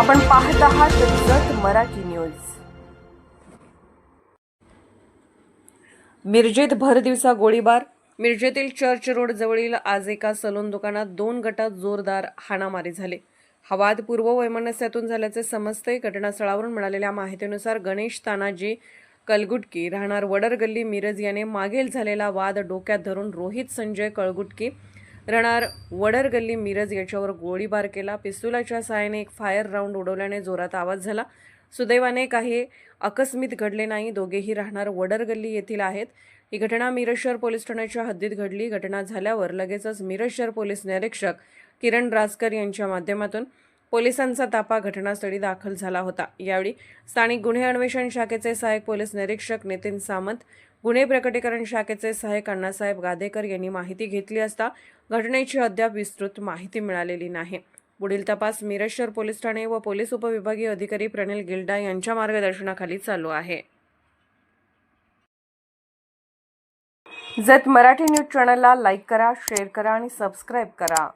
आपण पाहत आहात जत मराठी न्यूज. मिरजेत भर दिवसा गोळीबार. मिरजेतील चर्च रोड जवळील आज एका सलून दुकानात दोन गटात जोरदार हाणामारी झाली. हा वाद पूर्व वैमनस्यातून झाल्याचे समजते. घटनास्थळावरून मिळालेल्या माहितीनुसार गणेश तानाजी कलगुटकी राहणार वडर गल्ली मिरज याने मागील झालेला वाद डोक्यात धरून रोहित संजय कळगुटकी रणार वडर गल्ली मिरज याच्यावर गोळीबार केला. पिस्तुलाच्या सहाय्याने एक फायर राऊंड उडवल्याने जोरात आवाज झाला. सुदैवाने काही अकस्मित घडले नाही. दोघेही राहणार वडर गल्ली येथील आहेत. ही घटना मिरज शहर पोलीस ठाण्याच्या हद्दीत घडली. घटना झाल्यावर लगेचच मिरज शहर पोलीस निरीक्षक किरण राजकर यांच्या माध्यमातून पोलिसांचा ताफा घटनास्थळी दाखल झाला होता. यावेळी स्थानिक गुन्हे अन्वेषण शाखेचे सहाय्यक पोलीस निरीक्षक नितीन सामंत गुन्हे प्रकटीकरण शाखेचे सहाय्यक अण्णासाहेब गादेकर यांनी माहिती घेतली असता घटनेची अद्याप विस्तृत माहिती मिळालेली नाही. पुढील तपास मिरज पोलीस ठाणे व पोलीस उपविभागीय अधिकारी प्रणिल गिल्डा यांच्या मार्गदर्शनाखाली चालू आहे. जत मराठी न्यूज चॅनलला लाईक करा शेअर करा आणि सबस्क्राईब करा.